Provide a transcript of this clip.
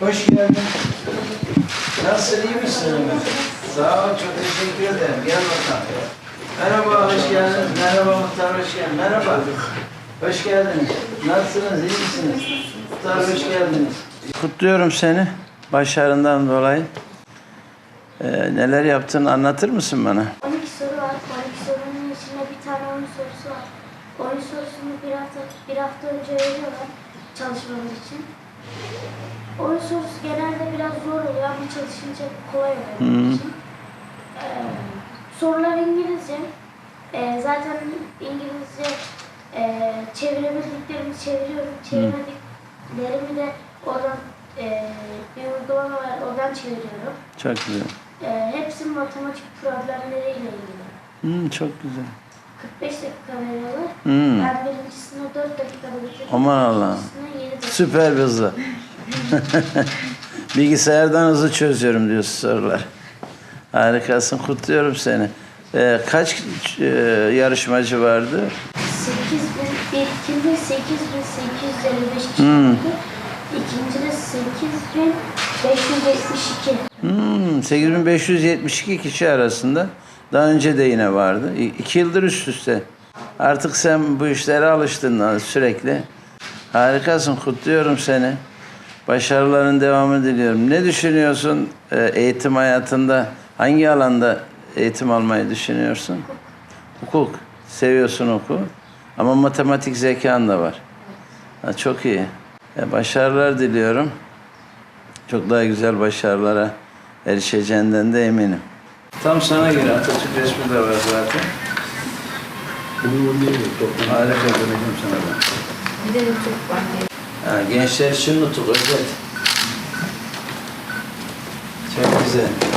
Hoş geldin. Nasılsın, iyi misin? Sağ ol, çok teşekkür ederim. Gel bakalım. Merhaba, hoş geldiniz. Merhaba Muhtar, hoş geldin. Merhaba. Hoş geldiniz. Nasılsınız, iyi misiniz? Muhtar, hoş geldiniz. Kutluyorum seni başarından dolayı. Ee, neler yaptığını anlatır mısın bana? 12 soru var. 12 sorunun içinde bir tane oyun sorusu var. Oyun sorusunu bir hafta, bir hafta önce veriyorlar çalışmamız için. Oyun sorusu genelde biraz zor oluyor ama çalışınca kolay oluyor için. Ee, sorular İngilizce. Ee, zaten İngilizce e, çevirebildiklerimi çeviriyorum. Çeviremediklerimi de oradan e, bir uygulama var. Oradan çeviriyorum. Çok güzel. Ee, hepsi matematik problemleriyle ilgili. Hmm, çok güzel. 45 dakika veriyorlar. Hmm. Ben birincisine 4 dakikada bitirdim. Aman Allah'ım. ikincisine 7 dakika. Süper bir hızlı. Bilgisayardan hızlı çözüyorum diyorsun sorular. Harikasın, kutluyorum seni. Ee, kaç e, yarışmacı vardı? 8 bin, ilkinde 8855 kişi Hmm. vardı. İkincide 8572. Hmm, 8572 kişi arasında. Daha önce de yine vardı. İki yıldır üst üste. Artık sen bu işlere alıştın sürekli. Harikasın, kutluyorum seni. Başarıların devamı diliyorum. Ne düşünüyorsun e, eğitim hayatında? Hangi alanda eğitim almayı düşünüyorsun? Hukuk. Seviyorsun hukuku. Ama matematik zekan da var. Ha, çok iyi. E, başarılar diliyorum. Çok daha güzel başarılara erişeceğinden de eminim. Tam sana göre Atatürk resmi de var zaten. Harika ben. Bir de çok var. Gençler için nutuk özet. Çok güzel.